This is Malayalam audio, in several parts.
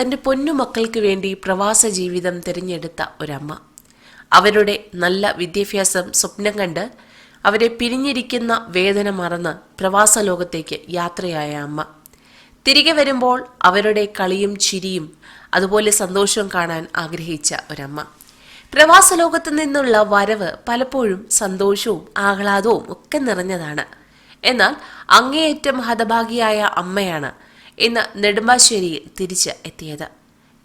തന്റെ പൊന്നുമക്കൾക്ക് വേണ്ടി പ്രവാസ ജീവിതം തിരഞ്ഞെടുത്ത ഒരമ്മ. അവരുടെ നല്ല വിദ്യാഭ്യാസം സ്വപ്നം കണ്ട് അവരെ പിരിഞ്ഞിരിക്കുന്ന വേദന മറന്ന് പ്രവാസ ലോകത്തേക്ക് യാത്രയായ അമ്മ. തിരികെ വരുമ്പോൾ അവരുടെ കളിയും ചിരിയും അതുപോലെ സന്തോഷവും കാണാൻ ആഗ്രഹിച്ച ഒരമ്മ. പ്രവാസ ലോകത്തു നിന്നുള്ള വരവ് പലപ്പോഴും സന്തോഷവും ആഹ്ലാദവും ഒക്കെ നിറഞ്ഞതാണ്. എന്നാൽ അങ്ങേയറ്റം ഹതഭാഗിയായ അമ്മയാണ് ഇന്ന് നെടുമ്പാശ്ശേരിയിൽ തിരിച്ച് എത്തിയത്.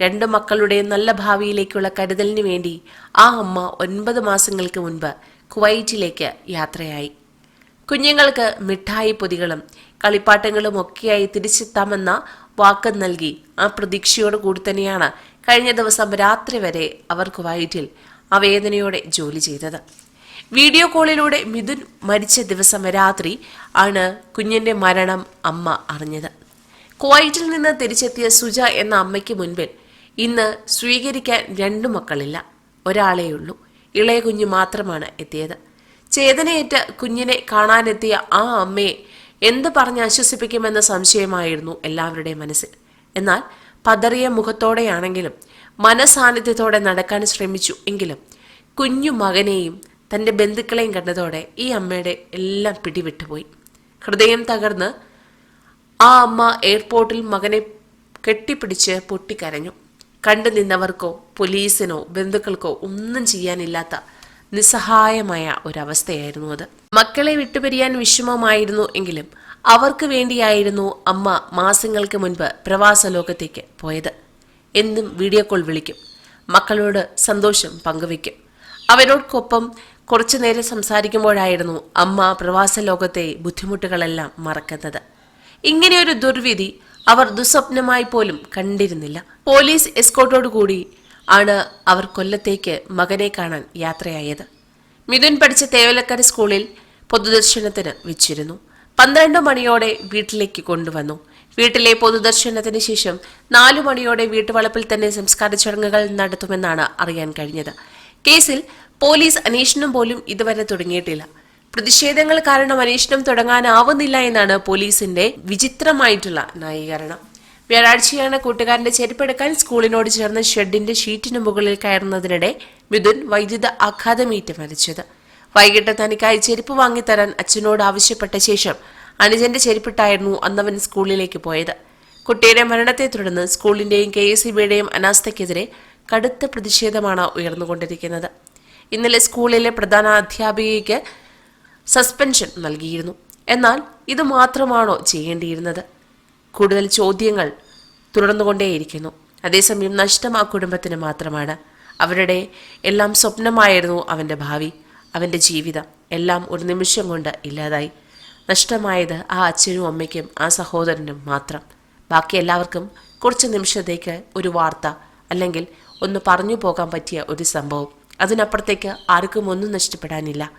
രണ്ടു മക്കളുടെ നല്ല ഭാവിയിലേക്കുള്ള കരുതലിന് വേണ്ടി ആ അമ്മ ഒൻപത് മാസങ്ങൾക്ക് മുൻപ് കുവൈറ്റിലേക്ക് യാത്രയായി. കുഞ്ഞുങ്ങൾക്ക് മിഠായി പൊതികളും കളിപ്പാട്ടങ്ങളും ഒക്കെയായി തിരിച്ചെത്താമെന്ന വാക്ക് നൽകി ആ പ്രതീക്ഷയോട് കൂടി തന്നെയാണ് കഴിഞ്ഞ ദിവസം രാത്രി വരെ അവർ കുവൈറ്റിൽ അവേദനയോടെ വേദനയോടെ ജോലി ചെയ്തത്. വീഡിയോ കോളിലൂടെ മിഥുൻ മരിച്ച ദിവസം രാത്രി ആണ് കുഞ്ഞിന്റെ മരണം അമ്മ അറിഞ്ഞത്. കുവൈറ്റിൽ നിന്ന് തിരിച്ചെത്തിയ സുജ എന്ന അമ്മയ്ക്ക് മുൻപിൽ ഇന്ന് സ്വീകരിക്കാൻ രണ്ടു മക്കളില്ല. ഒരാളെയുള്ളൂ. ഇളയ കുഞ്ഞു മാത്രമാണ് എത്തിയത്. ചേതനയേറ്റ കുഞ്ഞിനെ കാണാനെത്തിയ ആ അമ്മയെ എന്ത് പറഞ്ഞ് ആശ്വസിപ്പിക്കുമെന്ന സംശയമായിരുന്നു എല്ലാവരുടെയും മനസ്സിൽ. എന്നാൽ പതറിയ മുഖത്തോടെയാണെങ്കിലും മനസാന്നിധ്യത്തോടെ നടക്കാൻ ശ്രമിച്ചു എങ്കിലും കുഞ്ഞു മകനെയും തന്റെ ബന്ധുക്കളെയും കണ്ടതോടെ ഈ അമ്മയുടെ എല്ലാം പിടിവിട്ടുപോയി. ഹൃദയം തകർന്ന് ആ അമ്മ എയർപോർട്ടിൽ മകനെ കെട്ടിപ്പിടിച്ച് പൊട്ടിക്കരഞ്ഞു. കണ്ടു നിന്നവർക്കോ പോലീസിനോ ബന്ധുക്കൾക്കോ ഒന്നും ചെയ്യാനില്ലാത്ത നിസ്സഹായമായ ഒരവസ്ഥയായിരുന്നു അത്. മക്കളെ വിട്ടുപിരിയാൻ വിഷമമായിരുന്നു എങ്കിലും അവർക്ക് വേണ്ടിയായിരുന്നു അമ്മ മാസങ്ങൾക്ക് മുൻപ് പ്രവാസ ലോകത്തേക്ക് പോയത്. എന്നും വീഡിയോ കോൾ വിളിക്കും. മക്കളോട് സന്തോഷം പങ്കുവെക്കും അവരോടൊപ്പം കുറച്ചു നേരം സംസാരിക്കുമ്പോഴായിരുന്നു അമ്മ പ്രവാസ ലോകത്തെ ബുദ്ധിമുട്ടുകളെല്ലാം മറക്കുന്നത്. ഇങ്ങനെയൊരു ദുർവിധി അവർ ദുസ്വപ്നമായി പോലും കണ്ടിരുന്നില്ല. പോലീസ് എസ്കോട്ടോടുകൂടി ആണ് അവർ കൊല്ലത്തേക്ക് മകനെ കാണാൻ യാത്രയായത്. മിഥുൻ പഠിച്ച തേവലക്കര സ്കൂളിൽ പൊതുദർശനത്തിന് വെച്ചിരുന്നു. പന്ത്രണ്ട് മണിയോടെ വീട്ടിലേക്ക് കൊണ്ടുവന്നു. വീട്ടിലെ പൊതുദർശനത്തിന് ശേഷം നാലു മണിയോടെ വീട്ടുവളപ്പിൽ തന്നെ സംസ്കാര ചടങ്ങുകൾ നടത്തുമെന്നാണ് അറിയാൻ കഴിഞ്ഞത്. കേസിൽ പോലീസ് അന്വേഷണം പോലും ഇതുവരെ തുടങ്ങിയിട്ടില്ല. പ്രതിഷേധങ്ങൾ കാരണം അന്വേഷണം തുടങ്ങാനാവുന്നില്ല എന്നാണ് പോലീസിന്റെ വിചിത്രമായിട്ടുള്ള ന്യായീകരണം. വ്യാഴാഴ്ചയാണ് കൂട്ടുകാരന്റെ ചെരുപ്പെടുക്കാൻ സ്കൂളിനോട് ചേർന്ന ഷെഡിന്റെ ഷീറ്റിന് മുകളിൽ കയറുന്നതിനിടെ മിഥുൻ വൈദ്യുത അഘാതമേറ്റ് മരിച്ചത്. വൈകിട്ട് തനിക്കായി ചെരുപ്പ് വാങ്ങിത്തരാൻ അച്ഛനോട് ആവശ്യപ്പെട്ട ശേഷം അനുജന്റെ ചെരുപ്പിട്ടായിരുന്നു അന്നവൻ സ്കൂളിലേക്ക് പോയത്. കുട്ടിയുടെ മരണത്തെ തുടർന്ന് സ്കൂളിന്റെയും കെ എസ് ബിയുടെയും അനാസ്ഥയ്ക്കെതിരെ കടുത്ത പ്രതിഷേധമാണ് ഉയർന്നുകൊണ്ടിരിക്കുന്നത്. ഇന്നലെ സ്കൂളിലെ പ്രധാന അധ്യാപികയ്ക്ക് സസ്പെൻഷൻ നൽകിയിരുന്നു. എന്നാൽ ഇത് മാത്രമാണോ ചെയ്യേണ്ടിയിരുന്നത്? കൂടുതൽ ചോദ്യങ്ങൾ തുടർന്നുകൊണ്ടേയിരിക്കുന്നു. അതേസമയം നഷ്ടം ആ കുടുംബത്തിന് മാത്രമാണ്. അവരുടെ എല്ലാം സ്വപ്നമായിരുന്നു അവന്റെ ഭാവി. അവന്റെ ജീവിതം എല്ലാം ഒരു നിമിഷം കൊണ്ട് ഇല്ലാതായി. നഷ്ടമായത് ആ അച്ഛനും അമ്മയ്ക്കും ആ സഹോദരനും മാത്രം. ബാക്കി എല്ലാവർക്കും കുറച്ച് നിമിഷത്തേക്ക് ഒരു വാർത്ത അല്ലെങ്കിൽ ഒന്ന് പറഞ്ഞു പോകാൻ പറ്റിയ ഒരു സംഭവം. അതിനപ്പുറത്തേക്ക് ആർക്കും ഒന്നും നഷ്ടപ്പെടാനില്ല.